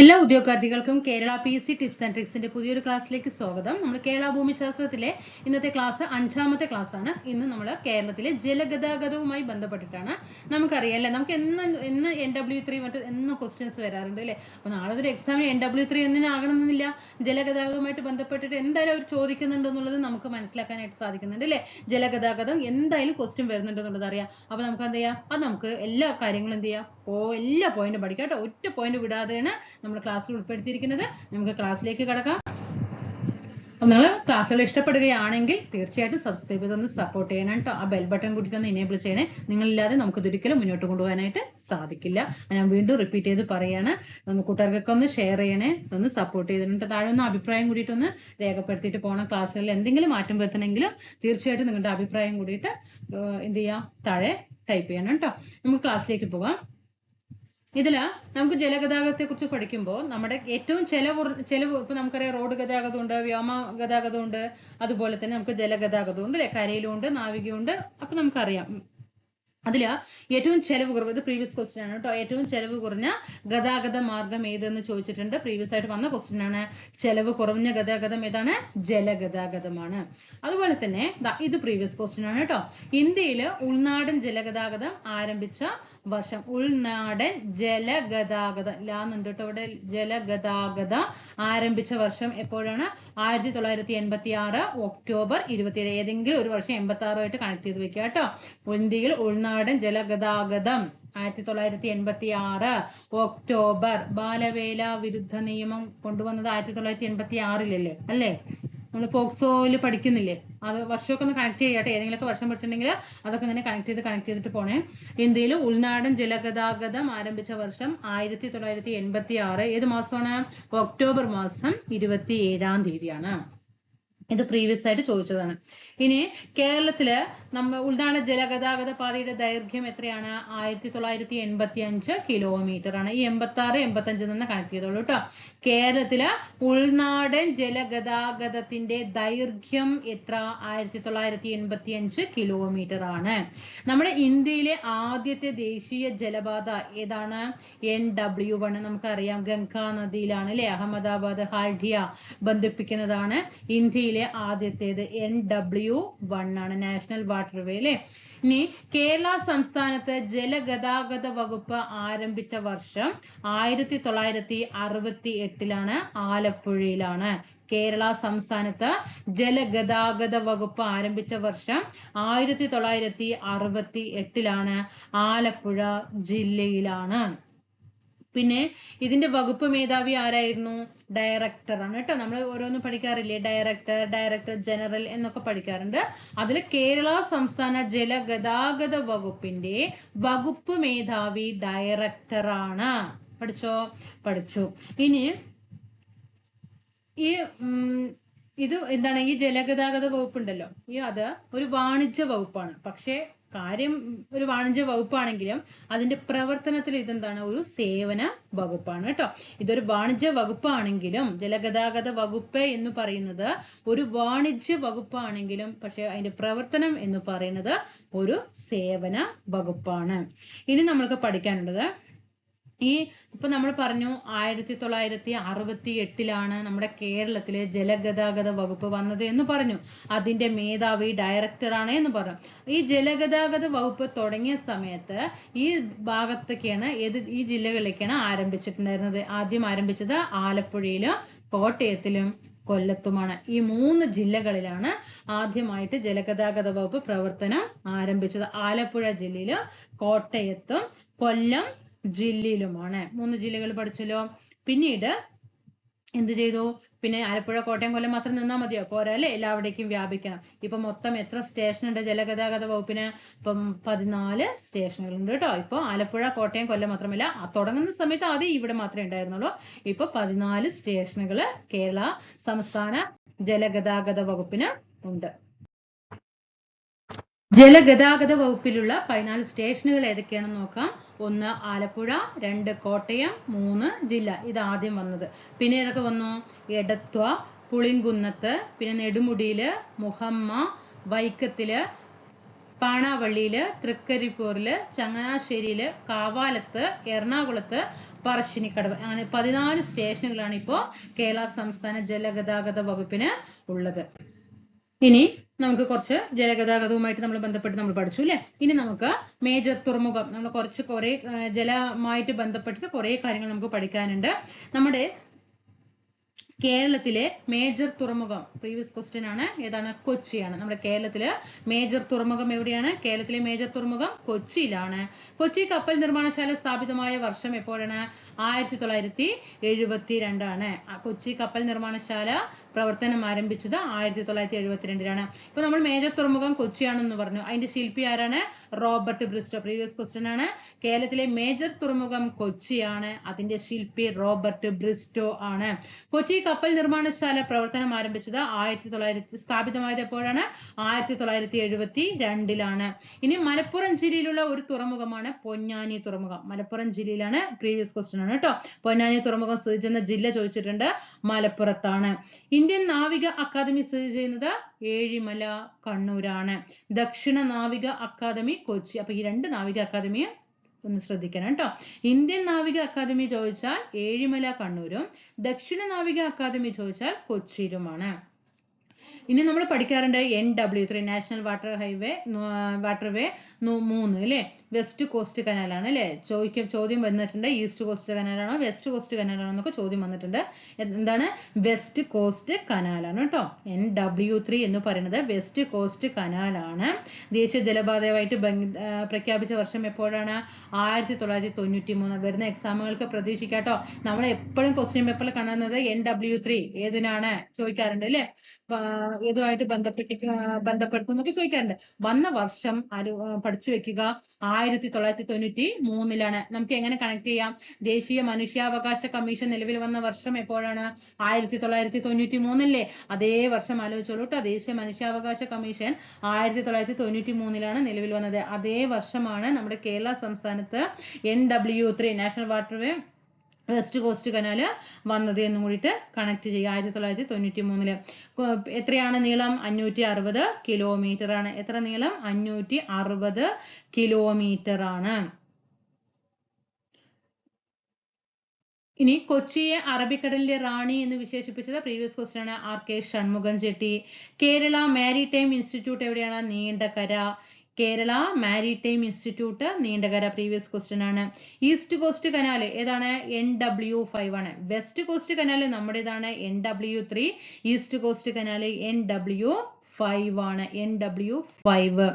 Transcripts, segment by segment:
എല്ലാ ഉദ്യോഗാർത്ഥികൾക്കും Kerala P S C tips and ട്രിക്സിന്റെ പുതിയൊരു ക്ലാസ്സിലേക്ക് സ്വാഗതം. നമ്മൾ കേരള ഭൂമിശാസ്ത്രത്തിലെ ഇന്നത്തെ ക്ലാസ് അഞ്ചാമത്തെ ക്ലാസ് ആണ് ഇന്ന് നമ്മൾ കേരളത്തിലെ ജലഗതാഗതവുമായി ബന്ധപ്പെട്ടിട്ടാണ്. നമുക്കറിയാം അല്ലേ? നമുക്ക് എന്ന് എന്ന് എൻ ഡബ്ല്യു ത്രീ മറ്റു എന്ന് ക്വസ്റ്റ്യൻസ് വരാറുണ്ട് അല്ലേ? അപ്പൊ നാളെ ഒരു എക്സാമിന് എൻ ഡബ്ല്യു ത്രീ എന്നിന് ആകണമെന്നില്ല ജലഗതാഗതവുമായിട്ട് ബന്ധപ്പെട്ടിട്ട് എന്തായാലും അവർ ചോദിക്കുന്നുണ്ട് എന്നുള്ളത് നമുക്ക് മനസ്സിലാക്കാനായിട്ട് സാധിക്കുന്നുണ്ട് അല്ലേ? ജലഗതാഗതം എന്തായാലും ക്വസ്റ്റ്യൻ വരുന്നുണ്ട് എന്നുള്ളത് അറിയാം. അപ്പൊ നമുക്ക് എന്ത് ചെയ്യാം? അത് നമുക്ക് എല്ലാ കാര്യങ്ങളും എന്ത് ചെയ്യാം? എല്ലാ പോയിന്റും പഠിക്കാം കേട്ടോ. ഒറ്റ പോയിന്റ് വിടാതെയാണ് നമ്മൾ ക്ലാസ്സിൽ ഉൾപ്പെടുത്തിയിരിക്കുന്നത്. നമുക്ക് ക്ലാസ്സിലേക്ക് കടക്കാം. നിങ്ങൾ ക്ലാസ്സുകൾ ഇഷ്ടപ്പെടുകയാണെങ്കിൽ തീർച്ചയായിട്ടും സബ്സ്ക്രൈബ് ചെയ്തൊന്ന് സപ്പോർട്ട് ചെയ്യണം കേട്ടോ. ആ ബെൽ ബട്ടൺ കൂടി ഒന്ന് ഇനേബിൾ ചെയ്യണേ. നിങ്ങളില്ലാതെ നമുക്ക് ഇതൊരിക്കലും മുന്നോട്ട് കൊണ്ടുപോകാനായിട്ട് സാധിക്കില്ല. ഞാൻ വീണ്ടും റിപ്പീറ്റ് ചെയ്ത് പറയാണ്. കൂട്ടുകാർക്കൊക്കെ ഒന്ന് ഷെയർ ചെയ്യണേ. ഒന്ന് സപ്പോർട്ട് ചെയ്തിട്ട് താഴെ ഒന്ന് അഭിപ്രായം കൂടിയിട്ട് ഒന്ന് രേഖപ്പെടുത്തിയിട്ട് പോകണം ക്ലാസ്സുകളിൽ എന്തെങ്കിലും മാറ്റം വരുത്തണമെങ്കിലും തീർച്ചയായിട്ടും നിങ്ങളുടെ അഭിപ്രായം കൂടിയിട്ട് എന്ത് ചെയ്യാം? താഴെ ടൈപ്പ് ചെയ്യണം കേട്ടോ. നമുക്ക് ക്ലാസ്സിലേക്ക് പോകാം. ഇതിൽ നമുക്ക് ജലഗതാഗതത്തെ കുറിച്ച് പഠിക്കുമ്പോൾ നമ്മുടെ ഏറ്റവും ചെലവ് ചെലവ് ഇപ്പൊ നമുക്കറിയാം റോഡ് ഗതാഗതം ഉണ്ട് വ്യോമ ഗതാഗതം ഉണ്ട് അതുപോലെ തന്നെ നമുക്ക് ജലഗതാഗതം ഉണ്ട് അല്ലെ കരയിലും ഉണ്ട് നാവികയുണ്ട് അപ്പൊ നമുക്കറിയാം. അതിൽ ഏറ്റവും ചെലവ് കുറവ് ഇത് പ്രീവിയസ് ക്വസ്റ്റ്യൻ ആണ് കേട്ടോ. ഏറ്റവും ചെലവ് കുറഞ്ഞ ഗതാഗത മാർഗം ഏതെന്ന് ചോദിച്ചിട്ടുണ്ട്. പ്രീവിയസ് ആയിട്ട് വന്ന ക്വസ്റ്റ്യൻ ആണ്. ചെലവ് കുറഞ്ഞ ഗതാഗതം ഏതാണ്? ജലഗതാഗതമാണ്. അതുപോലെ തന്നെ ഇത് പ്രീവിയസ് ക്വസ്റ്റ്യൻ ആണ് കേട്ടോ. ഇന്ത്യയിൽ ഉൾനാടൻ ജലഗതാഗതം ആരംഭിച്ച വർഷം. ഉൾനാടൻ ജലഗതാഗത ലാന്നുണ്ട് കേട്ടോ ഇവിടെ ജലഗതാഗത ആരംഭിച്ച വർഷം എപ്പോഴാണ്? ആയിരത്തി തൊള്ളായിരത്തി എൺപത്തി ആറ് ഒക്ടോബർ ഇരുപത്തിയേഴ്. ഏതെങ്കിലും ഒരു വർഷം എൺപത്തി ആറുമായിട്ട് കണക്ട് ചെയ്ത് വെക്കുക കേട്ടോ. ഇന്ത്യയിൽ ഉൾനാടൻ ജലഗതാഗതം ആയിരത്തി തൊള്ളായിരത്തി എൺപത്തി ആറ് ഒക്ടോബർ ബാലവേല വിരുദ്ധ നിയമം കൊണ്ടുവന്നത് ആയിരത്തി തൊള്ളായിരത്തി എൺപത്തി ആറിലല്ലേ അല്ലേ? നമ്മൾ പോക്സോയിൽ പഠിക്കുന്നില്ലേ? അത് വർഷമൊക്കെ ഒന്ന് കണക്ട് ചെയ്യട്ടെ ഏതെങ്കിലുമൊക്കെ വർഷം പഠിച്ചിട്ടുണ്ടെങ്കിൽ അതൊക്കെ ഇങ്ങനെ കണക്ട് ചെയ്ത് കണക്ട് ചെയ്തിട്ട് പോണേ. ഇന്ത്യയിൽ ഉൾനാടൻ ജലഗതാഗതം ആരംഭിച്ച വർഷം ആയിരത്തി തൊള്ളായിരത്തി എൺപത്തി ആറ് ഏത് മാസമാണ്? ഒക്ടോബർ മാസം ഇരുപത്തി ഏഴാം തീയതിയാണ്. ഇത് പ്രീവിയസ് ആയിട്ട് ചോദിച്ചതാണ്. ഇനി കേരളത്തിൽ നമ്മൾ ഉൾനാടൻ ജലഗതാഗത പാതയുടെ ദൈർഘ്യം എത്രയാണ്? ആയിരത്തി തൊള്ളായിരത്തി എൺപത്തി അഞ്ച് കിലോമീറ്റർ ആണ്. ഈ എൺപത്തി ആറ് എൺപത്തി അഞ്ചിൽ നിന്ന് കണക്ട് ചെയ്തോളൂ കേട്ടോ കേരളത്തിൽ ഉൾനാടൻ ജലഗതാഗതത്തിന്റെ ദൈർഘ്യം എത്ര? ആയിരത്തി തൊള്ളായിരത്തി എൺപത്തി അഞ്ച് കിലോമീറ്റർ ആണ്. നമ്മുടെ ഇന്ത്യയിലെ ആദ്യത്തെ ദേശീയ ജലപാത ഏതാണ്? എൻ ഡബ്ല്യു വൺ നമുക്കറിയാം. ഗംഗാ നദിയിലാണ് അല്ലെ? അഹമ്മദാബാദ് ഹാൽഡിയ ബന്ധിപ്പിക്കുന്നതാണ് ഇന്ത്യയിലെ ആദ്യത്തേത് എൻ ഡബ്ല്യു വൺ ആണ് നാഷണൽ വാട്ടർവേ അല്ലെ? ഇനി കേരള സംസ്ഥാനത്ത് ജലഗതാഗത വകുപ്പ് ആരംഭിച്ച വർഷം ആയിരത്തി തൊള്ളായിരത്തി അറുപത്തി എട്ടിലാണ് ആലപ്പുഴയിലാണ്. കേരള സംസ്ഥാനത്ത് ജലഗതാഗത വകുപ്പ് ആരംഭിച്ച വർഷം ആയിരത്തി തൊള്ളായിരത്തി അറുപത്തി എട്ടിലാണ് ആലപ്പുഴ ജില്ലയിലാണ്. പിന്നെ ഇതിന്റെ വകുപ്പ് മേധാവി ആരായിരുന്നു? ഡയറക്ടർ ആണ് കേട്ടോ. നമ്മൾ ഓരോന്നും പഠിക്കാറില്ലേ? ഡയറക്ടർ ഡയറക്ടർ ജനറൽ എന്നൊക്കെ പഠിക്കാറുണ്ട്. അതിൽ കേരള സംസ്ഥാന ജലഗതാഗത വകുപ്പിന്റെ വകുപ്പ് മേധാവി ഡയറക്ടറാണ് പഠിച്ചോ? പഠിച്ചു. ഇനി ഈ ഇത് എന്താണ്? ഈ ജലഗതാഗത വകുപ്പുണ്ടല്ലോ. ഈ അത് ഒരു വാണിജ്യ വകുപ്പാണ്. പക്ഷേ കാര്യം ഒരു വാണിജ്യ വകുപ്പാണെങ്കിലും അതിന്റെ പ്രവർത്തനത്തിൽ ഇതെന്താണ്? ഒരു സേവന വകുപ്പാണ് കേട്ടോ. ഇതൊരു വാണിജ്യ വകുപ്പാണെങ്കിലും ജലഗതാഗത വകുപ്പ് എന്ന് പറയുന്നത് ഒരു വാണിജ്യ വകുപ്പാണെങ്കിലും പക്ഷെ അതിന്റെ പ്രവർത്തനം എന്ന് പറയുന്നത് ഒരു സേവന വകുപ്പാണ്. ഇനി നമ്മൾക്ക് പഠിക്കാനുള്ളത് ഈ ഇപ്പൊ നമ്മൾ പറഞ്ഞു ആയിരത്തി തൊള്ളായിരത്തി അറുപത്തി എട്ടിലാണ് നമ്മുടെ കേരളത്തിലെ ജലഗതാഗത വകുപ്പ് വന്നത് എന്ന് പറഞ്ഞു. അതിന്റെ മേധാവി ഡയറക്ടറാണ് എന്ന് പറഞ്ഞു. ഈ ജലഗതാഗത വകുപ്പ് തുടങ്ങിയ സമയത്ത് ഈ ഭാഗത്തൊക്കെയാണ് ഏത് ഈ ജില്ലകളിലേക്കാണ് ആരംഭിച്ചിട്ടുണ്ടായിരുന്നത്. ആദ്യം ആരംഭിച്ചത് ആലപ്പുഴയിലും കോട്ടയത്തിലും കൊല്ലത്തുമാണ്. ഈ മൂന്ന് ജില്ലകളിലാണ് ആദ്യമായിട്ട് ജലഗതാഗത വകുപ്പ് പ്രവർത്തനം ആരംഭിച്ചത്. ആലപ്പുഴ ജില്ലയിലും കോട്ടയത്തും കൊല്ലം ജില്ലയിലുമാണ്. മൂന്ന് ജില്ലകൾ പഠിച്ചല്ലോ. പിന്നീട് എന്ത് ചെയ്തു? പിന്നെ ആലപ്പുഴ കോട്ടയം കൊല്ലം മാത്രം നിന്നാൽ മതിയോ? പോരാ അല്ലേ? എല്ലാവിടേക്കും വ്യാപിക്കണം. ഇപ്പൊ മൊത്തം എത്ര സ്റ്റേഷൻ ഉണ്ട് ജലഗതാഗത വകുപ്പിന് ഇപ്പം പതിനാല് സ്റ്റേഷനുകൾ ഉണ്ട് കേട്ടോ. ഇപ്പൊ ആലപ്പുഴ കോട്ടയം കൊല്ലം മാത്രമല്ല തുടങ്ങുന്ന സമയത്ത് ആദ്യം ഇവിടെ മാത്രമേ ഉണ്ടായിരുന്നുള്ളൂ. ഇപ്പൊ പതിനാല് സ്റ്റേഷനുകൾ കേരള സംസ്ഥാന ജലഗതാഗത വകുപ്പിന് ഉണ്ട്. ജലഗതാഗത വകുപ്പിലുള്ള പതിനാല് സ്റ്റേഷനുകൾ ഏതൊക്കെയാണെന്ന് നോക്കാം. ഒന്ന് ആലപ്പുഴ രണ്ട് കോട്ടയം മൂന്ന് ജില്ല. ഇത് ആദ്യം വന്നത്. പിന്നെ ഏതൊക്കെ വന്നു? എടത്വ പുളിങ്കുന്നത്ത് പിന്നെ നെടുമുടിയിൽ മുഹമ്മ വൈക്കത്തിൽ പാണാവള്ളിയിൽ തൃക്കരിപ്പൂരിൽ ചങ്ങനാശ്ശേരിയിൽ കാവാലത്ത് എറണാകുളത്ത് പറശ്ശിനിക്കടവ്. അങ്ങനെ പതിനാല് സ്റ്റേഷനുകളാണ് ഇപ്പോൾ കേരള സംസ്ഥാന ജലഗതാഗത വകുപ്പിന് ഉള്ളത്. ഇനി നമുക്ക് കുറച്ച് ജലഗതാഗതവുമായിട്ട് നമ്മൾ ബന്ധപ്പെട്ട് നമ്മൾ പഠിച്ചു അല്ലേ? ഇനി നമുക്ക് മേജർ തുറമുഖം നമ്മൾ കുറച്ച് കുറെ ജലമായിട്ട് ബന്ധപ്പെട്ട് കുറെ കാര്യങ്ങൾ നമുക്ക് പഠിക്കാനുണ്ട്. നമ്മുടെ കേരളത്തിലെ മേജർ തുറമുഖം. പ്രീവിയസ് ക്വസ്റ്റ്യൻ ആണ്. ഏതാണ്? കൊച്ചിയാണ്. നമ്മുടെ കേരളത്തിലെ മേജർ തുറമുഖം എവിടെയാണ്? കേരളത്തിലെ മേജർ തുറമുഖം കൊച്ചിയിലാണ്. കൊച്ചി കപ്പൽ നിർമ്മാണശാല സ്ഥാപിതമായ വർഷം എപ്പോഴാണ്? ആയിരത്തി തൊള്ളായിരത്തി എഴുപത്തി രണ്ടാണ് കൊച്ചി കപ്പൽ നിർമ്മാണശാല പ്രവർത്തനം ആരംഭിച്ചത് ആയിരത്തി തൊള്ളായിരത്തി എഴുപത്തിരണ്ടിലാണ് ഇപ്പൊ നമ്മൾ മേജർ തുറമുഖം കൊച്ചിയാണെന്ന് പറഞ്ഞു. അതിന്റെ ശില്പി ആരാണ്? Robert Bristow. പ്രീവിയസ് ക്വസ്റ്റ്യൻ ആണ്. കേരളത്തിലെ മേജർ തുറമുഖം കൊച്ചിയാണ്. അതിന്റെ ശില്പി റോബർട്ട് ബ്രിസ്റ്റോ ആണ്. കൊച്ചി കപ്പൽ നിർമ്മാണശാല പ്രവർത്തനം ആരംഭിച്ചത് ആയിരത്തി തൊള്ളായിരത്തി സ്ഥാപിതമായത് എപ്പോഴാണ് ആയിരത്തി തൊള്ളായിരത്തി എഴുപത്തി രണ്ടിലാണ് ഇനി മലപ്പുറം ജില്ലയിലുള്ള ഒരു തുറമുഖമാണ് പൊന്നാനി തുറമുഖം. മലപ്പുറം ജില്ലയിലാണ് പ്രീവിയസ് ക്വസ്റ്റൻ ആണ് കേട്ടോ. പൊന്നാനി തുറമുഖം സ്ഥിതി ചെയ്യുന്ന ജില്ല ചോദിച്ചിട്ടുണ്ട് മലപ്പുറത്താണ്. ഇന്ത്യൻ നാവിക അക്കാദമി സ്ഥിതി ചെയ്യുന്നത് ഏഴിമല കണ്ണൂരാണ്. ദക്ഷിണ നാവിക അക്കാദമി കൊച്ചി. അപ്പൊ ഈ രണ്ട് നാവിക അക്കാദമിയെ ഒന്ന് ശ്രദ്ധിക്കണം കേട്ടോ. ഇന്ത്യൻ നാവിക അക്കാദമി ചോദിച്ചാൽ ഏഴിമല കണ്ണൂരും ദക്ഷിണ നാവിക അക്കാദമി ചോദിച്ചാൽ കൊച്ചിയിലുമാണ്. ഇനി നമ്മൾ പഠിക്കാറുണ്ട് N W three national water highway waterway മൂന്ന് അല്ലേ? വെസ്റ്റ് കോസ്റ്റ് കനാലാണ് അല്ലേ? ചോദിക്കും ചോദ്യം വന്നിട്ടുണ്ട്. ഈസ്റ്റ് കോസ്റ്റ് കനാലാണോ വെസ്റ്റ് കോസ്റ്റ് കനാലാണോ എന്നൊക്കെ ചോദ്യം വന്നിട്ടുണ്ട്. എന്താണ്? വെസ്റ്റ് കോസ്റ്റ് കനാലാണ് കേട്ടോ. എൻ ഡബ്ല്യു ത്രീ എന്ന് പറയുന്നത് വെസ്റ്റ് കോസ്റ്റ് കനാലാണ്. ദേശീയ ജലപാതയായിട്ട് പ്രഖ്യാപിച്ച വർഷം എപ്പോഴാണ്? ആയിരത്തി തൊള്ളായിരത്തി തൊണ്ണൂറ്റി മൂന്ന് വരുന്ന എക്സാമുകൾക്ക് പ്രതീക്ഷിക്കാട്ടോ നമ്മൾ എപ്പോഴും ക്വസ്റ്റ്യൻ പേപ്പറിൽ കാണുന്നത് എൻ ഡബ്ല്യു ത്രീ ഏതിനാണ് ചോദിക്കാറുണ്ട് അല്ലേ? ഇതുമായിട്ട് ബന്ധപ്പെട്ട് ബന്ധപ്പെടുത്തുന്നൊക്കെ ചോദിക്കാറുണ്ട്. വന്ന വർഷം പഠിച്ചു വെക്കുക. ആയിരത്തി തൊള്ളായിരത്തി തൊണ്ണൂറ്റി മൂന്നിലാണ് നമുക്ക് എങ്ങനെ കണക്ട് ചെയ്യാം? ദേശീയ മനുഷ്യാവകാശ കമ്മീഷൻ നിലവിൽ വന്ന വർഷം എപ്പോഴാണ്? ആയിരത്തി തൊള്ളായിരത്തി തൊണ്ണൂറ്റി മൂന്നല്ലേ അതേ വർഷം ആലോചിച്ചോളൂ കേട്ടോ ദേശീയ മനുഷ്യാവകാശ കമ്മീഷൻ ആയിരത്തി തൊള്ളായിരത്തി തൊണ്ണൂറ്റി മൂന്നിലാണ് നിലവിൽ വന്നത്. അതേ വർഷമാണ് നമ്മുടെ കേരള സംസ്ഥാനത്ത് N W three national waterway west coast canal വന്നത് എന്നും കൂടിയിട്ട് കണക്ട് ചെയ്യുക. ആയിരത്തി തൊള്ളായിരത്തി തൊണ്ണൂറ്റി മൂന്നിൽ എത്രയാണ് നീളം? അഞ്ഞൂറ്റി അറുപത് കിലോമീറ്റർ ആണ്. എത്ര നീളം? അഞ്ഞൂറ്റി അറുപത് കിലോമീറ്റർ ആണ്. ഇനി കൊച്ചിയെ അറബിക്കടലിന്റെ റാണി എന്ന് വിശേഷിപ്പിച്ചത് പ്രീവിയസ് ക്വസ്റ്റ്യൻ ആണ്. R K Shanmugham Chetty. Kerala maritime institute എവിടെയാണ്? Neendakara. Kerala maritime institute Neendakara previous question ആണ്. ഈസ്റ്റ് കോസ്റ്റ് കനാല് ഏതാണ്? എൻ ഡബ്ല്യു ഫൈവ് ആണ്. West coast canal നമ്മുടേതാണ്? N W three east coast canal N W five ആണ്. N W five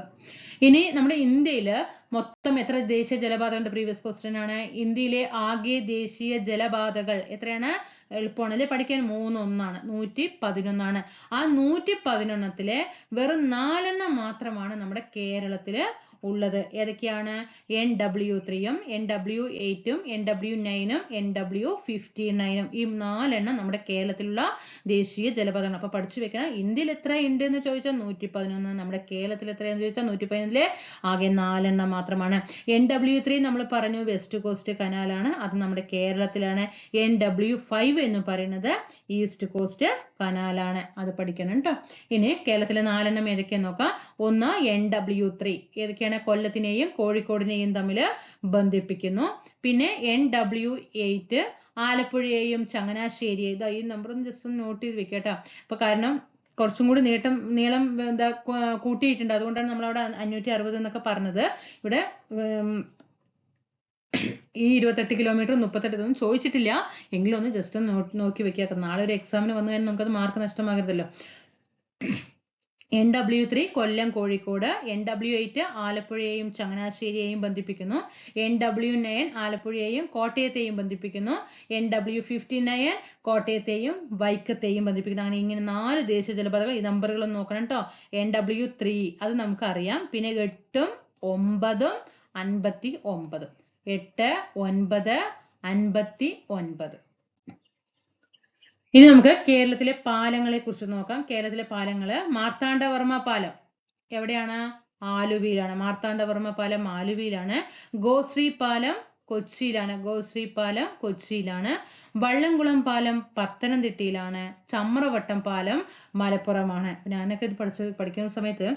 ഇനി നമ്മുടെ ഇന്ത്യയിൽ മൊത്തം എത്ര ദേശീയ ജലപാതകളുണ്ട്? പ്രീവിയസ് ക്വസ്റ്റ്യൻ ആണ്. ഇന്ത്യയിലെ ആകെ ദേശീയ ജലപാതകൾ എത്രയാണ്? എളുപ്പമാണ്. അല്ലെ? പഠിക്കാൻ മൂന്ന് ഒന്നാണ് നൂറ്റി പതിനൊന്നാണ് ആ നൂറ്റി പതിനൊന്നത്തിലെ വെറും നാലെണ്ണം മാത്രമാണ് നമ്മുടെ കേരളത്തിൽ ഉള്ളത്. ഏതൊക്കെയാണ്? എൻ ഡബ്ല്യു ത്രീയും എൻ ഡബ്ല്യു എയ്റ്റും എൻ ഡബ്ല്യു നയനും എൻ ഡബ്ല്യു ഫിഫ്റ്റി നയനും ഈ നാലെണ്ണം നമ്മുടെ കേരളത്തിലുള്ള ദേശീയ ജലപാതകൾ അപ്പൊ പഠിച്ചു വെക്കണം ഇന്ത്യയിൽ എത്ര ഉണ്ട് എന്ന് ചോദിച്ചാൽ നൂറ്റി പതിനൊന്ന് നമ്മുടെ കേരളത്തിൽ എത്രയെന്ന് ചോദിച്ചാൽ നൂറ്റി പതിനൊന്നിലെ ആകെ നാലെണ്ണം മാത്രമാണ്. എൻ ഡബ്ല്യു ത്രീ നമ്മൾ പറഞ്ഞു വെസ്റ്റ് കോസ്റ്റ് കനാലാണ് അത് നമ്മുടെ കേരളത്തിലാണ്. എൻ ഡബ്ല്യു ഫൈവ് എന്ന് പറയുന്നത് ഈസ്റ്റ് കോസ്റ്റ് കനാലാണ് അത് പഠിക്കണം കേട്ടോ. ഇനി കേരളത്തിലെ നാലെണ്ണം ഏതൊക്കെയാന്ന് നോക്കാം. ഒന്ന് എൻ ഡബ്ല്യു ത്രീ ഏതൊക്കെയാണ്? കൊല്ലത്തിനെയും കോഴിക്കോടിനെയും തമ്മിൽ ബന്ധിപ്പിക്കുന്നു. പിന്നെ എൻ ഡബ്ല്യു എയ്റ്റ് ആലപ്പുഴയെയും ചങ്ങനാശ്ശേരിയെ ഇതാ ഈ നമ്പർ ഒന്ന് ജസ്റ്റ് ഒന്ന് നോട്ട് ചെയ്ത് വെക്കട്ടോ അപ്പൊ കാരണം കുറച്ചും കൂടി നീട്ടം നീളം എന്താ കൂട്ടിയിട്ടുണ്ട്. അതുകൊണ്ടാണ് നമ്മൾ അവിടെ അഞ്ഞൂറ്റി അറുപത് എന്നൊക്കെ പറഞ്ഞത്. ഇവിടെ ഈ ഇരുപത്തെട്ട് കിലോമീറ്റർ മുപ്പത്തെട്ട് ഒന്നും ചോദിച്ചിട്ടില്ല. എങ്കിലും ഒന്ന് ജസ്റ്റ് ഒന്ന് നോക്കി വെക്കുക നാളെ ഒരു എക്സാമിന് വന്നു കഴിഞ്ഞാൽ നമുക്കത് mark നഷ്ടമാകരുതല്ലോ. N W three Kollam Kozhikode N W eight ആലപ്പുഴയെയും ചങ്ങനാശ്ശേരിയെയും ബന്ധിപ്പിക്കുന്നു. എൻ ഡബ്ല്യു നയൻ ആലപ്പുഴയെയും കോട്ടയത്തെയും ബന്ധിപ്പിക്കുന്നു. എൻ ഡബ്ല്യു ഫിഫ്റ്റി നയൻ കോട്ടയത്തെയും വൈക്കത്തെയും ബന്ധിപ്പിക്കുന്നു. അങ്ങനെ ഇങ്ങനെ നാല് ദേശീയ ജലപാതകൾ ഈ നമ്പറുകളൊന്നും നോക്കണം കേട്ടോ എൻ ഡബ്ല്യു ത്രീ അത് നമുക്കറിയാം. പിന്നെ എട്ടും ഒമ്പതും അൻപത്തി ഒമ്പതും. എട്ട് ഒൻപത് അൻപത്തി ഒൻപത്. ഇനി നമുക്ക് കേരളത്തിലെ പാലങ്ങളെ കുറിച്ച് നോക്കാം. കേരളത്തിലെ പാലങ്ങൾ മാർത്താണ്ഡവർമ്മ പാലം. എവിടെയാണ്? ആലുവയിലാണ്. മാർത്താണ്ഡവർമ്മ പാലം ആലുവയിലാണ്. ഗോശ്രീ പാലം കൊച്ചിയിലാണ്. ഗോശ്രീ പാലം കൊച്ചിയിലാണ്. വള്ളംകുളം പാലം പത്തനംതിട്ടയിലാണ്. ചമ്രവട്ടം പാലം മലപ്പുറമാണ്. ഞാനൊക്കെ പഠിച്ച പഠിക്കുന്ന സമയത്ത്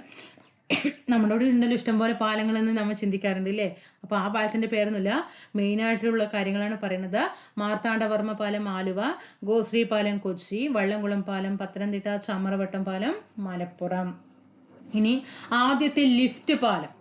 നമ്മുടെ ഇവിടെ ഉണ്ടല്ലോ ഇഷ്ടംപോലെ പാലങ്ങൾ എന്ന് നമ്മൾ ചിന്തിക്കാറുണ്ട് ഇല്ലേ? അപ്പൊ ആ പാലത്തിന്റെ പേരൊന്നുമില്ല. മെയിൻ ആയിട്ടുള്ള കാര്യങ്ങളാണ് പറയുന്നത്. മാർത്താണ്ഡവർമ്മ പാലം ആലുവ ഗോശ്രീ പാലം കൊച്ചി വള്ളംകുളം പാലം പത്തനംതിട്ട ചമ്രവട്ടം പാലം മലപ്പുറം. ഇനി ആദ്യത്തെ ലിഫ്റ്റ് പാലം.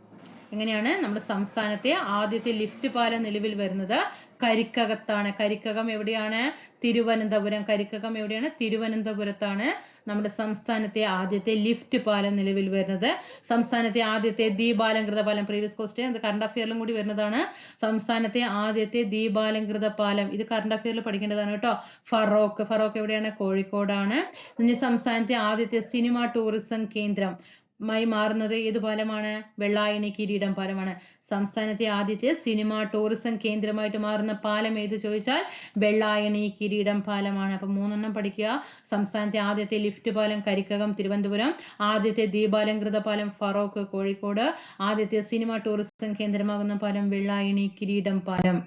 എങ്ങനെയാണ് നമ്മുടെ സംസ്ഥാനത്തെ ആദ്യത്തെ ലിഫ്റ്റ് പാലം നിലവിൽ വരുന്നത്? കരിക്കകത്താണ്. കരിക്കകം എവിടെയാണ്? തിരുവനന്തപുരം. കരിക്കകം എവിടെയാണ്? തിരുവനന്തപുരത്താണ് നമ്മുടെ സംസ്ഥാനത്തെ ആദ്യത്തെ ലിഫ്റ്റ് പാലം നിലവിൽ വരുന്നത്. സംസ്ഥാനത്തെ ആദ്യത്തെ ദീപാലംകൃത പാലം പ്രീവിയസ് ക്വസ്റ്റ്യൻ ഇത് കറണ്ട് അഫെയറിലും കൂടി വരുന്നതാണ്. സംസ്ഥാനത്തെ ആദ്യത്തെ ദീപാലംകൃത പാലം. ഇത് കറണ്ട് അഫെയറിൽ പഠിക്കേണ്ടതാണ് കേട്ടോ. ഫറോക്ക്. ഫറോക്ക് എവിടെയാണ്? കോഴിക്കോടാണ്. ഇനി സംസ്ഥാനത്തെ ആദ്യത്തെ സിനിമ ടൂറിസം കേന്ദ്രം. മായി മാറുന്നത് ഏത് പാലമാണ് വെള്ളായണി കിരീടം പാലമാണ്. സംസ്ഥാനത്തെ ആദ്യത്തെ സിനിമ ടൂറിസം കേന്ദ്രമായിട്ട് മാറുന്ന പാലം ഏത് ചോദിച്ചാൽ വെള്ളായണി കിരീടം പാലമാണ്. അപ്പൊ മൂന്നെണ്ണം പഠിക്കുക. സംസ്ഥാനത്തെ ആദ്യത്തെ ലിഫ്റ്റ് പാലം കരിക്കകം തിരുവനന്തപുരം. ആദ്യത്തെ ദീപാലംകൃത പാലം ഫറോക്ക് കോഴിക്കോട്. ആദ്യത്തെ സിനിമ ടൂറിസം കേന്ദ്രമാകുന്ന പാലം വെള്ളായണി കിരീടം പാലം.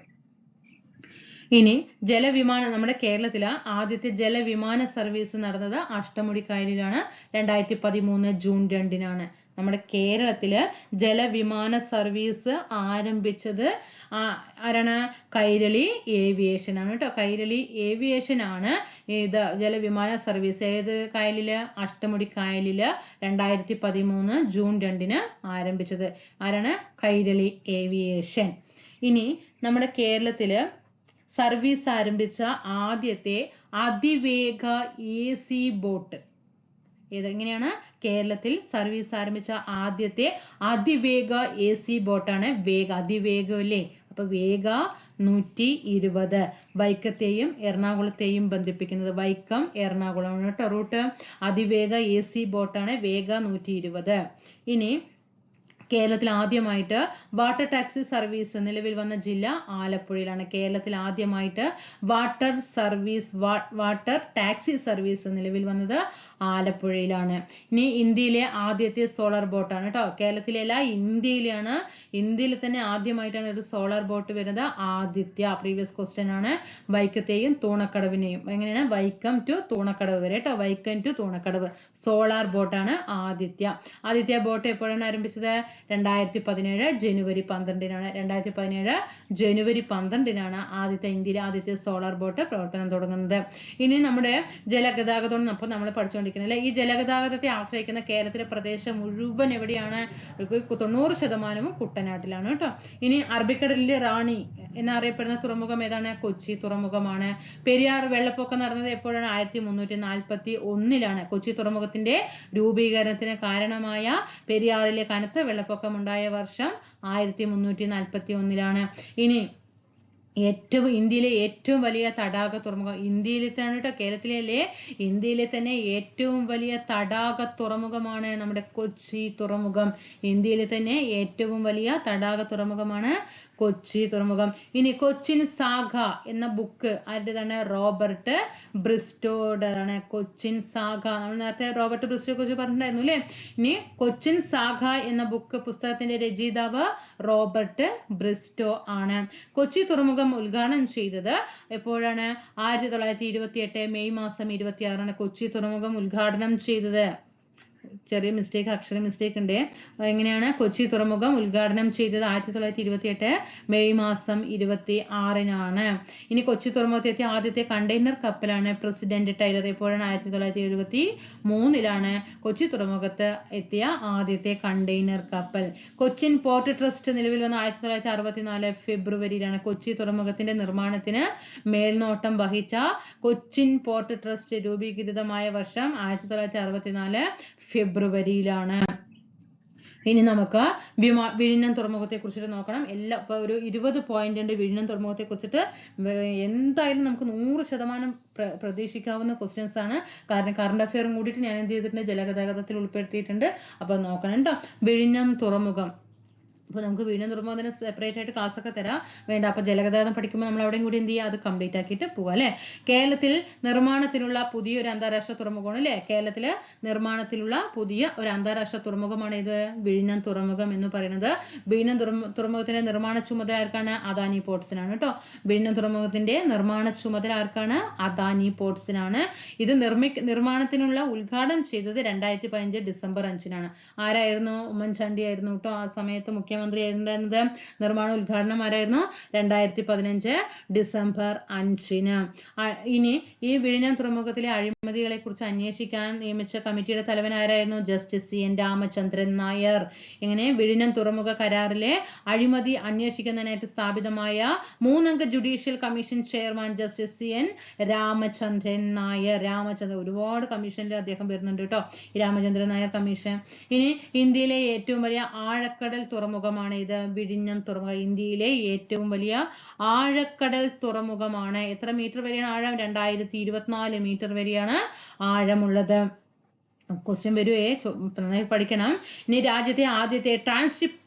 ഇനി ജലവിമാനം നമ്മുടെ കേരളത്തിലെ ആദ്യത്തെ ജലവിമാന സർവീസ് നടന്നത് അഷ്ടമുടിക്കായലിലാണ്. രണ്ടായിരത്തി പതിമൂന്ന് ജൂൺ രണ്ടിനാണ്. നമ്മുടെ കേരളത്തിൽ ജലവിമാന സർവീസ് ആരംഭിച്ചത് ആരാണ്? കൈരളി ഏവിയേഷൻ ആണ് കേട്ടോ. കൈരളി ഏവിയേഷൻ ആണ് ഇത് ജലവിമാന സർവീസ്. ഏത് കായലിൽ? അഷ്ടമുടി കായലിൽ രണ്ടായിരത്തി പതിമൂന്ന് ജൂൺ രണ്ടിന് ആരംഭിച്ചത്. ആരാണ്? കൈരളി ഏവിയേഷൻ. ഇനി നമ്മുടെ കേരളത്തിൽ സർവീസ് ആരംഭിച്ച ആദ്യത്തെ അതിവേഗ എ സി ബോട്ട് ഏതെങ്ങനെയാണ്? കേരളത്തിൽ സർവീസ് ആരംഭിച്ച ആദ്യത്തെ അതിവേഗ എ സി ബോട്ടാണ് വേഗ അതിവേഗം അല്ലേ? അപ്പൊ വേഗ നൂറ്റി ഇരുപത്. വൈക്കത്തെയും എറണാകുളത്തെയും ബന്ധിപ്പിക്കുന്നത് വൈക്കം എറണാകുളമാണ് കേട്ടോ റൂട്ട് അതിവേഗ എ സി ബോട്ടാണ് വേഗ നൂറ്റി ഇരുപത്. ഇനി കേരളത്തിൽ ആദ്യമായിട്ട് വാട്ടർ ടാക്സി സർവീസ് നിലവിൽ വന്ന ജില്ല ആലപ്പുഴയിലാണ്. കേരളത്തിൽ ആദ്യമായിട്ട് water service water taxi service നിലവിൽ വന്നത് ആലപ്പുഴയിലാണ്. ഇനി ഇന്ത്യയിലെ ആദ്യത്തെ സോളാർ ബോട്ടാണ് കേട്ടോ കേരളത്തിലെ അല്ല ഇന്ത്യയിലാണ് ഇന്ത്യയിൽ തന്നെ ആദ്യമായിട്ടാണ് ഒരു സോളാർ ബോട്ട് വരുന്നത്. ആദിത്യ പ്രീവിയസ് ക്വസ്റ്റ്യൻ ആണ്. വൈക്കത്തെയും തൂണക്കടവിനെയും. എങ്ങനെയാണ്? വൈക്കം ടു തൂണക്കടവ് വരെ കേട്ടോ വൈക്കം ടു തൂണക്കടവ്. സോളാർ ബോട്ടാണ് ആദിത്യ. ആദിത്യ ബോട്ട് എപ്പോഴാണ് ആരംഭിച്ചത്? രണ്ടായിരത്തി പതിനേഴ് ജനുവരി പന്ത്രണ്ടിനാണ്. രണ്ടായിരത്തി പതിനേഴ് ജനുവരി പന്ത്രണ്ടിനാണ് ആദ്യത്തെ ഇന്ത്യയിലെ ആദ്യത്തെ സോളാർ ബോട്ട് പ്രവർത്തനം തുടങ്ങുന്നത്. ഇനി നമ്മുടെ ജലഗതാഗതം അപ്പോൾ നമ്മൾ പഠിച്ചുകൊണ്ടിരിക്കുന്നത് ഈ ജലഗതാഗതത്തെ ആശ്രയിക്കുന്ന കേരളത്തിലെ പ്രദേശം മുഴുവൻ എവിടെയാണ്? തൊണ്ണൂറ് ശതമാനവും കുട്ടനാട്ടിലാണ് കേട്ടോ. ഇനി അറബിക്കടലിലെ റാണി എന്നറിയപ്പെടുന്ന തുറമുഖം ഏതാണ്? കൊച്ചി തുറമുഖമാണ്. പെരിയാർ വെള്ളപ്പൊക്കം നടന്നത് എപ്പോഴാണ്? ആയിരത്തി മുന്നൂറ്റി നാൽപ്പത്തി ഒന്നിലാണ് കൊച്ചി തുറമുഖത്തിന്റെ രൂപീകരണത്തിന് കാരണമായ പെരിയാറിലെ കനത്ത വെള്ളപ്പൊക്കം ഉണ്ടായ വർഷം ആയിരത്തി മുന്നൂറ്റി നാൽപ്പത്തി ഒന്നിലാണ് ഇനി ഏറ്റവും ഇന്ത്യയിലെ ഏറ്റവും വലിയ തടാക തുറമുഖം. ഇന്ത്യയിലെ തന്നെ കേട്ടോ കേരളത്തിലെ ഇന്ത്യയിലെ തന്നെ ഏറ്റവും വലിയ തടാക തുറമുഖമാണ് നമ്മുടെ കൊച്ചി തുറമുഖം. ഇന്ത്യയിലെ തന്നെ ഏറ്റവും വലിയ തടാക തുറമുഖമാണ് കൊച്ചി തുറമുഖം. ഇനി കൊച്ചിൻ സാഗ എന്ന ബുക്ക് ആരുടേതാണ്? റോബർട്ട് ബ്രിസ്റ്റോയുടേതാണ് കൊച്ചിൻ സാഗ. നമ്മൾ നേരത്തെ റോബർട്ട് ബ്രിസ്റ്റോയെ കുറിച്ച് പറഞ്ഞിട്ടുണ്ടായിരുന്നു അല്ലേ? ഇനി കൊച്ചിൻ സാഗ എന്ന ബുക്ക് പുസ്തകത്തിന്റെ രചയിതാവ് റോബർട്ട് ബ്രിസ്റ്റോ ആണ്. കൊച്ചി തുറമുഖം ഉദ്ഘാടനം ചെയ്തത് എപ്പോഴാണ്? ആയിരത്തി തൊള്ളായിരത്തി ഇരുപത്തി എട്ട് മെയ് മാസം ഇരുപത്തി ആറാണ് കൊച്ചി തുറമുഖം ഉദ്ഘാടനം ചെയ്തത്. ചെറിയ മിസ്റ്റേക്ക് അക്ഷര മിസ്റ്റേക്ക് ഉണ്ട്. എങ്ങനെയാണ്? കൊച്ചി തുറമുഖം ഉദ്ഘാടനം ചെയ്തത് ആയിരത്തി തൊള്ളായിരത്തി ഇരുപത്തി എട്ട് മെയ് മാസം ഇരുപത്തി ആറിനാണ് ഇനി കൊച്ചി തുറമുഖത്ത് എത്തിയ ആദ്യത്തെ കണ്ടെയ്നർ കപ്പലാണ് പ്രസിഡന്റ് ടൈലർ. എപ്പോഴാണ് ആയിരത്തി തൊള്ളായിരത്തി എഴുപത്തി മൂന്നിലാണ് കൊച്ചി തുറമുഖത്ത് എത്തിയ ആദ്യത്തെ കണ്ടെയ്നർ കപ്പൽ. കൊച്ചിൻ പോർട്ട് ട്രസ്റ്റ് നിലവിൽ വന്ന ആയിരത്തി തൊള്ളായിരത്തി അറുപത്തിനാല് ഫെബ്രുവരിയിലാണ് കൊച്ചി തുറമുഖത്തിന്റെ നിർമ്മാണത്തിന് മേൽനോട്ടം വഹിച്ച. കൊച്ചിൻ പോർട്ട് ട്രസ്റ്റ് രൂപീകൃതമായ വർഷം ആയിരത്തി തൊള്ളായിരത്തി അറുപത്തിനാല് ഫെബ്രുവരിയിലാണ്. ഇനി നമുക്ക് വിമാ വിഴിഞ്ഞം തുറമുഖത്തെ കുറിച്ചിട്ട് നോക്കണം. എല്ലാ ഇപ്പൊ ഒരു ഇരുപത് പോയിന്റ് ഉണ്ട് വിഴിഞ്ഞം തുറമുഖത്തെ കുറിച്ചിട്ട് എന്തായാലും നമുക്ക് നൂറ് ശതമാനം പ്ര- പ്രതീക്ഷിക്കാവുന്ന ക്വസ്റ്റ്യൻസ് ആണ്. കാരണം കറണ്ട് അഫെയറും കൂടിയിട്ട് ഞാൻ എന്ത് ചെയ്തിട്ടുണ്ട്? ജലഗതാഗതത്തിൽ ഉൾപ്പെടുത്തിയിട്ടുണ്ട്. അപ്പൊ നോക്കണം കേട്ടോ വിഴിഞ്ഞം തുറമുഖം. അപ്പോൾ നമുക്ക് വീണ്ടും തുറമുഖത്തിന് സെപ്പറേറ്റ് ആയിട്ട് ക്ലാസ് ഒക്കെ തരാം. വേണ്ട അപ്പോൾ ജലഗതാഗതം പഠിക്കുമ്പോൾ നമ്മൾ അവിടെയും കൂടി എന്ത് ചെയ്യുക അത് കംപ്ലീറ്റ് ആക്കിയിട്ട് പോകാം അല്ലേ? കേരളത്തിൽ നിർമ്മാണത്തിനുള്ള പുതിയൊരു അന്താരാഷ്ട്ര തുറമുഖമാണ് അല്ലേ? കേരളത്തിൽ നിർമ്മാണത്തിലുള്ള പുതിയ ഒരു അന്താരാഷ്ട്ര തുറമുഖമാണ് ഇത്. വിഴിഞ്ഞം തുറമുഖം എന്ന് പറയുന്നത്. വിഴിഞ്ഞം തുറമു തുറമുഖത്തിന്റെ നിർമ്മാണ ചുമതല ആർക്കാണ്? അദാനി പോർട്സിനാണ് കേട്ടോ. വിഴിഞ്ഞം തുറമുഖത്തിന്റെ നിർമ്മാണ ചുമതല ആർക്കാണ്? അദാനി പോർട്സിനാണ്. ഇത് നിർമ്മി നിർമ്മാണത്തിനുള്ള ഉദ്ഘാടനം ചെയ്തത് രണ്ടായിരത്തി പതിനഞ്ച് ഡിസംബർ അഞ്ചിനാണ്. ആരായിരുന്നു? ഉമ്മൻചാണ്ടി ആയിരുന്നു കേട്ടോ ആ സമയത്ത് മുഖ്യമന്ത്രി ആയിരുന്നത്? നിർമ്മാണ ഉദ്ഘാടനം ആരായിരുന്നു? രണ്ടായിരത്തി പതിനഞ്ച് ഡിസംബർ അഞ്ചിന്. ഇനി ഈ വിഴിഞ്ഞം തുറമുഖത്തിലെ അഴിമതികളെ കുറിച്ച് അന്വേഷിക്കാൻ നിയമിച്ച കമ്മിറ്റിയുടെ തലവൻ ആരായിരുന്നു? Justice C. N. Ramachandran Nair. ഇങ്ങനെ വിഴിഞ്ഞം തുറമുഖ കരാറിലെ അഴിമതി അന്വേഷിക്കുന്നതിനായിട്ട് സ്ഥാപിതമായ മൂന്നംഗ judicial commission chairman justice C. N. Ramachandran Nair. Ramachandran ഒരുപാട് കമ്മീഷനിൽ അദ്ദേഹം വരുന്നുണ്ട് കേട്ടോ. രാമചന്ദ്രൻ നായർ കമ്മീഷൻ. ഇനി ഇന്ത്യയിലെ ഏറ്റവും വലിയ ആഴക്കടൽ തുറമുഖമാണ് ഇത്. വിഴിഞ്ഞം തുറമുഖം ഇന്ത്യയിലെ ഏറ്റവും വലിയ ആഴക്കടൽ തുറമുഖമാണ്. എത്ര മീറ്റർ വരെയാണ് ആഴം? രണ്ടായിരത്തി ഇരുപത്തിനാല് മീറ്റർ വരെയാണ് ആഴമുള്ളത്. ക്വസ്റ്റ്യൻ വരുവേ? നന്നായി പഠിക്കണം. ഇനി രാജ്യത്തെ ആദ്യത്തെ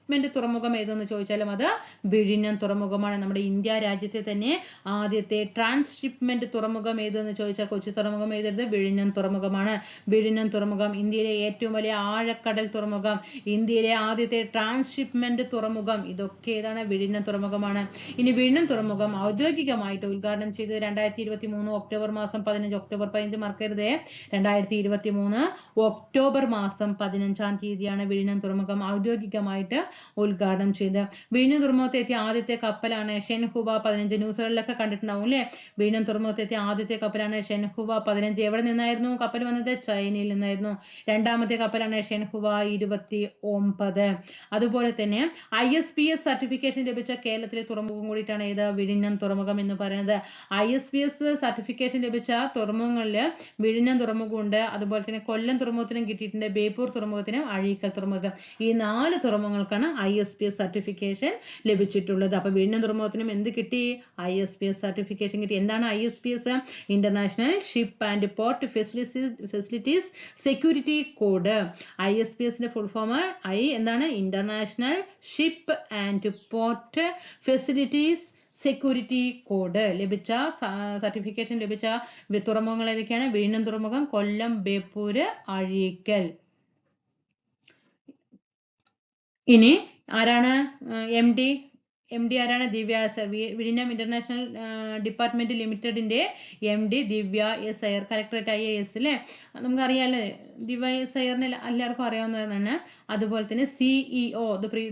ട്രാൻസ്ഷിപ്മെന്റ് തുറമുഖം ഏതെന്ന് ചോദിച്ചാലും അത് വിഴിഞ്ഞം തുറമുഖമാണ്. നമ്മുടെ ഇന്ത്യ രാജ്യത്തെ തന്നെ ആദ്യത്തെ ട്രാൻസ്ഷിപ്മെന്റ് തുറമുഖം ഏതെന്ന് ചോദിച്ചാൽ കൊച്ചി തുറമുഖം ഏതെടുത്ത് വിഴിഞ്ഞം തുറമുഖമാണ്. വിഴിഞ്ഞം തുറമുഖം ഇന്ത്യയിലെ ഏറ്റവും വലിയ ആഴക്കടൽ തുറമുഖം ഇന്ത്യയിലെ ആദ്യത്തെ ട്രാൻസ്ഷിപ്മെന്റ് തുറമുഖം. ഇതൊക്കെ ഏതാണ്? വിഴിഞ്ഞം തുറമുഖമാണ്. ഇനി വിഴിഞ്ഞം തുറമുഖം ഔദ്യോഗികമായിട്ട് ഉദ്ഘാടനം ചെയ്തത് രണ്ടായിരത്തി ഇരുപത്തി മൂന്ന് ഒക്ടോബർ മാസം പതിനഞ്ച്. ഒക്ടോബർ പതിനഞ്ച് മറക്കരുതേ രണ്ടായിരത്തി ഇരുപത്തി മൂന്ന് ഒക്ടോബർ മാസം പതിനഞ്ചാം തീയതിയാണ് വിഴിഞ്ഞം തുറമുഖം ഔദ്യോഗികമായിട്ട് ഉദ്ഘാടനം ചെയ്തത് വീണ്ടും തുറമുഖത്ത് എത്തിയ ആദ്യത്തെ കപ്പലാണ് ഷെൻഹുവ പതിനഞ്ച് ന്യൂസുകളിലൊക്കെ കണ്ടിട്ടുണ്ടാവും അല്ലേ? വീണ്ടും തുറമുഖത്ത് എത്തിയ ആദ്യത്തെ കപ്പലാണ് ഷെൻഹുവ പതിനഞ്ച്. എവിടെ നിന്നായിരുന്നു കപ്പൽ വന്നത്? ചൈനയിൽ നിന്നായിരുന്നു. രണ്ടാമത്തെ കപ്പലാണ് ഷെൻഹുവ ഇരുപത്തി ഒമ്പത് അതുപോലെ തന്നെ I S P S certification ലഭിച്ച കേരളത്തിലെ തുറമുഖം കൂടിയിട്ടാണ് ഏത് വിഴിഞ്ഞം തുറമുഖം എന്ന് പറയുന്നത്. I S P S certification ലഭിച്ച തുറമുഖങ്ങളിൽ വിഴിഞ്ഞം തുറമുഖമുണ്ട്. അതുപോലെ തന്നെ കൊല്ലം തുറമുഖത്തിനും കിട്ടിയിട്ടുണ്ട്. ബേപ്പൂർ തുറമുഖത്തിനും അഴീക്കൽ തുറമുഖം. ഈ നാല് തുറമുഖങ്ങൾക്കാണ് I S P S certification ലഭിച്ചിട്ടുള്ളത്. അപ്പൊ വിഴിഞ്ഞം തുറമുഖത്തിനും എന്ത് കിട്ടി? I S P S certification കിട്ടി. എന്താണ് I S P S international ship and port facilities facilities security code I S P എസിന്റെ ഫുൾ ഫോം ഐ എന്താണ്? International ship and port facilities security code ലഭിച്ച സർട്ടിഫിക്കേഷൻ ലഭിച്ച തുറമുഖങ്ങൾ ഏതൊക്കെയാണ്? വീണ്ടും തുറമുഖം കൊല്ലം ബേപ്പൂര് അഴീക്കൽ. ഇനി ആരാണ് എം ഡി എം ഡി ആരാണ്? ദിവ്യ എസ്. വിഴിഞ്ഞം ഇന്റർനാഷണൽ ഡിപ്പാർട്ട്മെന്റ് ലിമിറ്റഡിന്റെ M D Divya S Iyer collectorate I A S അല്ലേ എസ് അയ്യറിന് എല്ലാവർക്കും അറിയാവുന്നതാണ്. അതുപോലെ തന്നെ സിഇഒ ഇത് പ്രീ-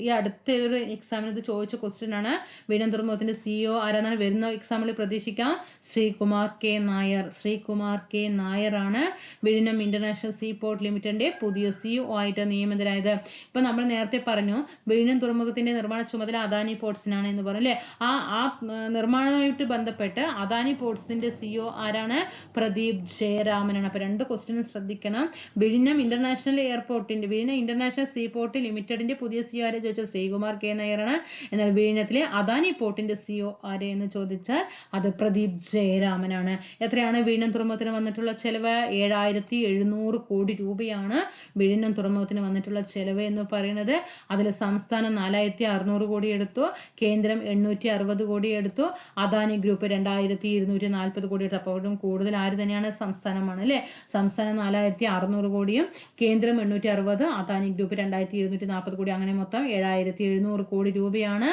ഈ- അടുത്ത ഒരു എക്സാമിന് ഇത് ചോദിച്ച ക്വസ്റ്റ്യൻ ആണ്. വിഴിഞ്ഞം തുറമുഖത്തിന്റെ സിഇഒ ആരാന്നാണ് വരുന്ന എക്സാമിൽ പ്രതീക്ഷിക്കാം. ശ്രീകുമാർ കെ നായർ. ശ്രീകുമാർ കെ നായർ ആണ് വിഴിനം ഇന്റർനാഷണൽ സീ പോർട്ട് ലിമിറ്റഡിന്റെ പുതിയ സിഇഒ ആയിട്ട് നിയമിതരായത്. ഇപ്പൊ നമ്മൾ നേരത്തെ പറഞ്ഞു വിഴിനം തുറമുഖത്തിന്റെ നിർമ്മാണ ചുമതല അദാനി പോർട്സിനാണ് എന്ന് പറഞ്ഞു അല്ലേ? ആ ആ നിർമ്മാണവുമായിട്ട് ബന്ധപ്പെട്ട് അദാനി പോർട്സിന്റെ സിഇഒ ആരാണ്? പ്രദീപ് ജയരാമനാണ്. അപ്പൊ രണ്ട് ക്വസ്റ്റ്യനും ശ്രദ്ധിക്കണം. വിഴിഞ്ഞം ഇന്റർനാഷണൽ എയർപോർട്ടിന്റെ വിഴിഞ്ഞം ഇന്റർനാഷണൽ സീ പോർട്ട് ലിമിറ്റഡിന്റെ പുതിയ സി ആരെ ചോദിച്ചാൽ ശ്രീകുമാർ കെ നായരാണ്. എന്നാൽ വിഴിഞ്ഞത്തിലെ അദാനി പോർട്ടിന്റെ സിഒ ആരെ എന്ന് ചോദിച്ചാൽ അത് പ്രദീപ് ജയരാമനാണ്. എത്രയാണ്? വിഴിഞ്ഞം തുറമുഖത്തിന് വന്നിട്ടുള്ള ചെലവ് ഏഴായിരത്തി എഴുന്നൂറ് കോടി രൂപയാണ് വിഴിഞ്ഞം തുറമുഖത്തിന് വന്നിട്ടുള്ള ചെലവ് എന്ന് പറയുന്നത്. അതിൽ സംസ്ഥാനം നാലായിരത്തി അറുന്നൂറ് കോടി എടുത്തു കേന്ദ്രം എണ്ണൂറ്റി അറുപത് കോടി എടുത്തു അദാനി ഗ്രൂപ്പ് രണ്ടായിരത്തി ഇരുന്നൂറ്റി നാൽപ്പത് കോടി എടുത്തു അപ്പോഴും കൂടുതൽ ആര് തന്നെയാണ്? സംസ്ഥാനമാണ് അല്ലേ? സംസ്ഥാനം നാലായിരത്തി അറുന്നൂറ് കോടിയും കേന്ദ്രം എണ്ണൂറ്റി അറുപത് അദാനി ഗ്രൂപ്പ് രണ്ടായിരത്തി ഇരുന്നൂറ്റി നാൽപ്പത് കോടി അങ്ങനെ മൊത്തം ഏഴായിരത്തി എഴുന്നൂറ് കോടി രൂപയാണ്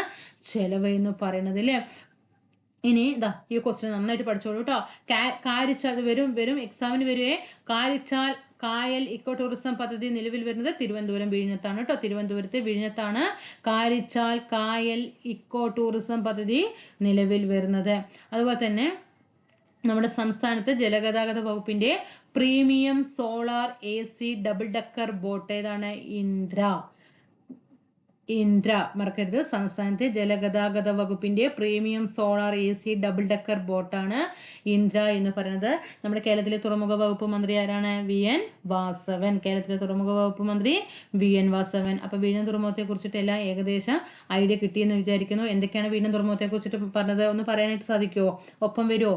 ചെലവ് എന്ന് പറയുന്നത് അല്ലേ ഇനി ഇതാ ഈ ക്വസ്റ്റ്യൻ നന്നായിട്ട് പഠിച്ചോളൂ കേട്ടോ കാരിച്ചാൽ വരും വരും എക്സാമിന് വരുവേ. കാരിച്ചാൽ കായൽ ഇക്കോ ടൂറിസം പദ്ധതി നിലവിൽ വരുന്നത് തിരുവനന്തപുരം വിഴിഞ്ഞത്താണ് കേട്ടോ തിരുവനന്തപുരത്തെ വിഴിഞ്ഞത്താണ് കാരിച്ചാൽ കായൽ ഇക്കോ ടൂറിസം പദ്ധതി നിലവിൽ വരുന്നത്. അതുപോലെ തന്നെ നമ്മുടെ സംസ്ഥാനത്ത് ജലഗതാഗത വകുപ്പിന്റെ premium solar A C double decker boat ഏതാണ്? ഇന്ദ്ര. ഇന്ദ്ര. മറക്കരുത്. സംസ്ഥാനത്തെ ജലഗതാഗത വകുപ്പിന്റെ premium solar A C double decker ബോട്ടാണ് ഇന്ദ്ര എന്ന് പറയുന്നത്. നമ്മുടെ കേരളത്തിലെ തുറമുഖ വകുപ്പ് മന്ത്രി ആരാണ്? വി. എൻ. വാസവൻ. കേരളത്തിലെ തുറമുഖ വകുപ്പ് മന്ത്രി വി. എൻ. വാസവൻ. അപ്പൊ വീണ്ടും തുറമുഖത്തെ കുറിച്ചിട്ടെല്ലാം ഏകദേശം ഐഡിയ കിട്ടിയെന്ന് വിചാരിക്കുന്നു. എന്തൊക്കെയാണ് വീണ്ടും തുറമുഖത്തെ കുറിച്ചിട്ട് പറഞ്ഞത്? ഒന്ന് പറയാനായിട്ട് സാധിക്കുമോ ഒപ്പം വരുമോ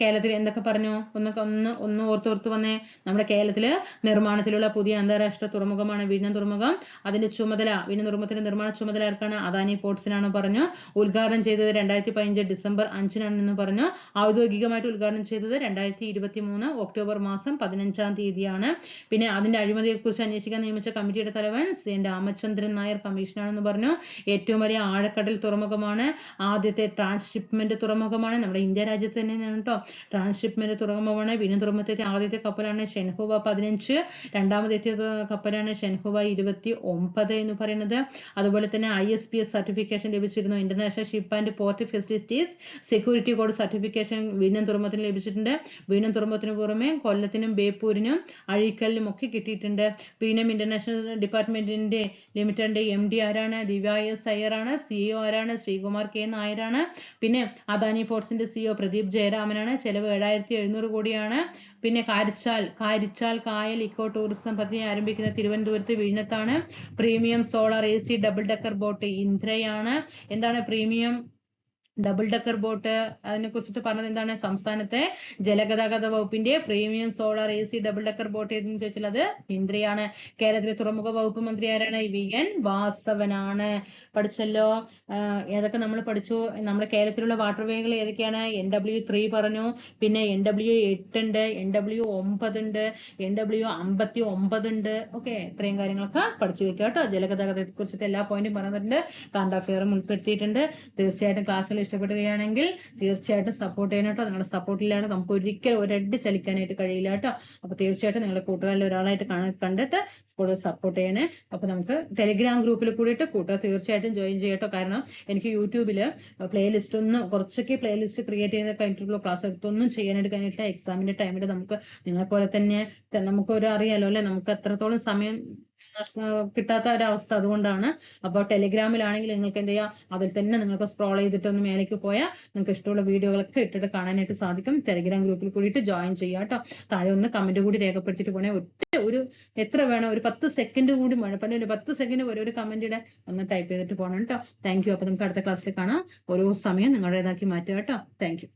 കേരളത്തിൽ എന്തൊക്കെ പറഞ്ഞു? ഒന്ന് ഒന്ന് ഒന്ന് ഓർത്തോർത്ത് വന്നേ. നമ്മുടെ കേരളത്തിൽ നിർമ്മാണത്തിലുള്ള പുതിയ അന്താരാഷ്ട്ര തുറമുഖമാണ് വീണ്ടും തുറമുഖം. അതിന്റെ ചുമതല വീണ്ടും തുറമുഖത്തിന്റെ തുറമുഖത്തിന്റെ നിർമ്മാണ ചുമതല ആർക്കാണ്? അദാനി പോർട്സിനാണ് പറഞ്ഞു. ഉദ്ഘാടനം ചെയ്തത് രണ്ടായിരത്തി പതിനഞ്ച് ഡിസംബർ അഞ്ചിനാണെന്ന് പറഞ്ഞു. ഔദ്യോഗികമായിട്ട് ഉദ്ഘാടനം ചെയ്തത് രണ്ടായിരത്തി ഇരുപത്തി മൂന്ന് ഒക്ടോബർ മാസം പതിനഞ്ചാം തീയതിയാണ്. പിന്നെ അതിന്റെ അഴിമതിയെക്കുറിച്ച് അന്വേഷിക്കാൻ നിയമിച്ച കമ്മിറ്റിയുടെ തലവൻ സി രാമചന്ദ്രൻ നായർ കമ്മീഷനാണെന്ന് പറഞ്ഞു. ഏറ്റവും വലിയ ആഴക്കടൽ തുറമുഖമാണ്. ആദ്യത്തെ ട്രാൻസ്ഷിപ്മെന്റ് തുറമുഖമാണ്. നമ്മുടെ ഇന്ത്യ രാജ്യത്ത് തന്നെയാണ് കേട്ടോ. ട്രാൻസ്ഷിപ്മെന്റ് തുറമുഖമാണ്. പിന്നെ തുറമുഖത്തെ ആദ്യത്തെ കപ്പലാണ് ഷെൻഹുവ പതിനഞ്ച്. രണ്ടാമത് എത്തിയത് കപ്പലാണ് ഷെൻഹുവ ഇരുപത്തി ഒമ്പത് എന്ന് പറയുന്നത്. അതുപോലെ തന്നെ I S P S certification ലഭിച്ചിരുന്നു. International ship and port facilities security code certification വീണ്ടും തുറമുഖത്തിന് ലഭിച്ചിട്ടുണ്ട്. വീണ്ടും തുറമുഖത്തിന് പുറമെ കൊല്ലത്തിനും ബേപ്പൂരിനും അഴീക്കലിനും ഒക്കെ കിട്ടിയിട്ടുണ്ട്. വീണ്ടും ഇന്റർനാഷണൽ ഡിപ്പാർട്ട്മെന്റിന്റെ ലിമിറ്റഡിന്റെ എം ഡി ആരാണ്? ദിവ്യ എസ് അയ്യറാണ് സിഇഒ ആരാണ്? ശ്രീകുമാർ കെ നായരാണ്. പിന്നെ അദാനി ഫോർട്സിന്റെ സിഇഒ പ്രദീപ് ജയരാമനാണ്. ചെലവ് ഏഴായിരത്തി എഴുന്നൂറ് കോടിയാണ്. പിന്നെ കാരിച്ചാൽ കാരിച്ചാൽ കായൽ ഇക്കോ ടൂറിസം പദ്ധതി ആരംഭിക്കുന്ന തിരുവനന്തപുരത്ത് വിഴിഞ്ഞത്താണ് premium solar A C double decker boat ഇന്ദ്രയാണ്. എന്താണ് പ്രീമിയം? ഡബിൾ ഡെക്കർ ബോട്ട് അതിനെ കുറിച്ചിട്ട് പറഞ്ഞത് എന്താണ്? സംസ്ഥാനത്തെ ജലഗതാഗത വകുപ്പിന്റെ premium solar A C double decker boat എന്ന് ചോദിച്ചാൽ അത് ഇന്ദ്രിയാണ്. കേരളത്തിലെ തുറമുഖ വകുപ്പ് മന്ത്രി ആരാണ്? വി എൻ വാസവനാണ്. പഠിച്ചല്ലോ. ഏതൊക്കെ നമ്മൾ പഠിച്ചു? നമ്മുടെ കേരളത്തിലുള്ള വാട്ടർ വേകൾ ഏതൊക്കെയാണ്? എൻ ഡബ്ല്യു ത്രീ പറഞ്ഞു. പിന്നെ എൻ ഡബ്ല്യു എട്ട് ഉണ്ട് എൻ ഡബ്ല്യു ഒമ്പത് ഉണ്ട് എൻ ഡബ്ല്യു അമ്പത്തി ഒമ്പത് ഉണ്ട്. ഓക്കെ ഇത്രയും കാര്യങ്ങളൊക്കെ പഠിച്ചു വെക്കുക കേട്ടോ. ജലഗതാഗതത്തെ കുറിച്ചിട്ട് എല്ലാ പോയിന്റും പറഞ്ഞിട്ടുണ്ട്. കറണ്ട് അഫെയറും ഉൾപ്പെടുത്തിയിട്ടുണ്ട്. തീർച്ചയായിട്ടും ക്ലാസ്സുകൾ ഇഷ്ടപ്പെടുകയാണെങ്കിൽ തീർച്ചയായിട്ടും സപ്പോർട്ട് ചെയ്യണം കേട്ടോ നിങ്ങളുടെ സപ്പോർട്ട് ഇല്ലാതെ നമുക്ക് ഒരിക്കലും ഒരടി ചലിക്കാനായിട്ട് കഴിയില്ല കേട്ടോ അപ്പൊ തീർച്ചയായിട്ടും നിങ്ങളുടെ കൂട്ടുകാരിൽ ഒരാളായിട്ട് കാണ- കണ്ടിട്ട് സ്കൂളിൽ സപ്പോർട്ട് ചെയ്യണേ. അപ്പൊ നമുക്ക് ടെലിഗ്രാം ഗ്രൂപ്പിൽ കൂടിയിട്ട് കൂട്ടുകാർ തീർച്ചയായിട്ടും ജോയിൻ ചെയ്യട്ടോ. കാരണം എനിക്ക് യൂട്യൂബിൽ പ്ലേലിസ്റ്റ് ഒന്ന് കുറച്ചൊക്കെ പ്ലേലിസ്റ്റ് ക്രിയേറ്റ് ചെയ്ത് കഴിഞ്ഞിട്ടുള്ള ക്ലാസ് എടുത്തൊന്നും ചെയ്യാനായിട്ട് കഴിഞ്ഞിട്ടില്ല എക്സാമിന്റെ ടൈമിൽ നമുക്ക് നിങ്ങളെ പോലെ തന്നെ നമുക്ക് ഒരു അറിയാലോ അല്ലെ? നമുക്ക് എത്രത്തോളം സമയം കിട്ടാത്ത ഒരവസ്ഥ അതുകൊണ്ടാണ്. അപ്പോൾ ടെലിഗ്രാമിലാണെങ്കിൽ നിങ്ങൾക്ക് എന്ത് ചെയ്യാം? അതിൽ തന്നെ നിങ്ങൾക്ക് സ്ക്രോൾ ചെയ്തിട്ട് ഒന്ന് മേലേക്ക് പോയാൽ നിങ്ങൾക്ക് ഇഷ്ടമുള്ള വീഡിയോകളൊക്കെ ഇട്ടിട്ട് കാണാനായിട്ട് സാധിക്കും. ടെലിഗ്രാം ഗ്രൂപ്പിൽ കൂടിയിട്ട് ജോയിൻ ചെയ്യാം കേട്ടോ. താഴെ ഒന്ന് കമന്റ് കൂടി രേഖപ്പെടുത്തിയിട്ട് പോണേ. ഒറ്റ ഒരു എത്ര വേണം? ഒരു പത്ത് സെക്കൻഡ് കൂടി പിന്നെ ഒരു പത്ത് സെക്കൻഡ് വരെ ഒരു കമന്റ് ഇടാൻ ഒന്ന് ടൈപ്പ് ചെയ്തിട്ട് പോകണം കേട്ടോ. താങ്ക് യു അപ്പൊ നമുക്ക് അടുത്ത ക്ലാസ്സിൽ കാണാം. ഓരോ സമയം നിങ്ങളുടേതാക്കി മാറ്റുക കേട്ടോ. Thank you